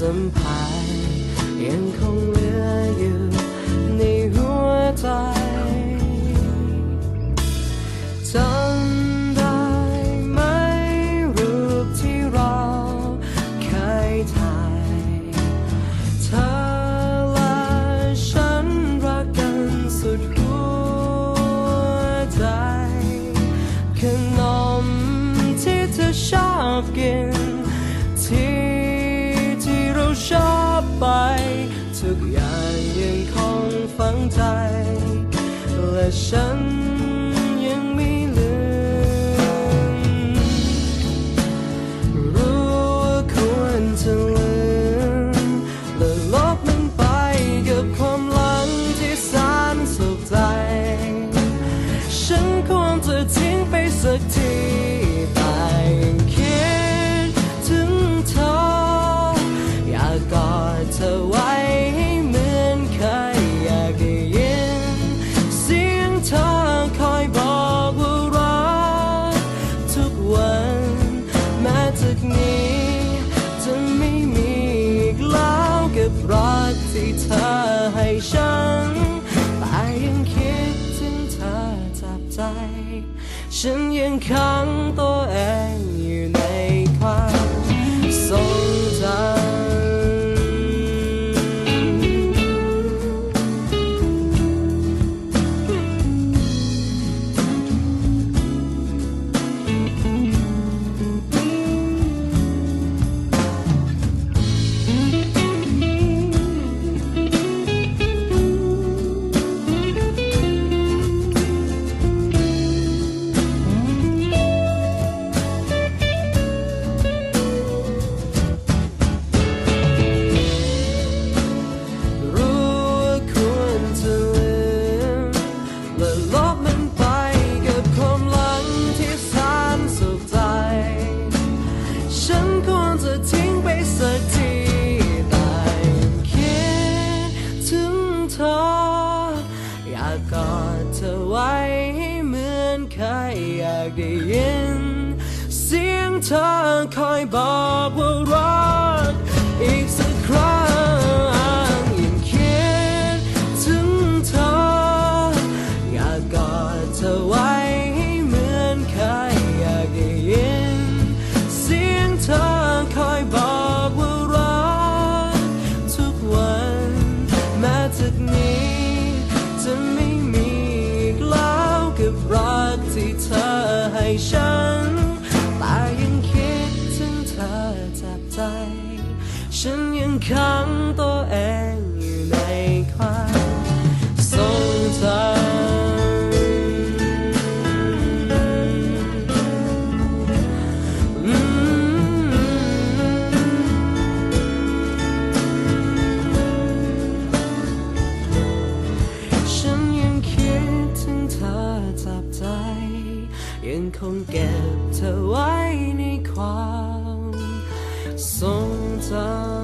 สัมผัสยังคงเหลืออยู่ในหัวใจจำได้ไหมรูปที่เราเคยถ่ายเธอและฉันรักกันสุดหัวใจขนมที่เธอชอบกิน ไป ทุกอย่างยังคงฝังใจ และฉันยังไม่ลืม รู้ว่าควรจะลืมและลบมันไปกับความหลังที่แสนสุขใจ ฉันควรจะทิ้งไปสักที ฉันยั เธอ อยากกอดเธอไว้ให้เหมือนเคยอยากได้ยิน เสียงเธอคอยบอก ฉัน แต่ยังคิดถึงเธอจับใจ ฉันยังขัง คงเก็บเธอไว้ในความทรงจำ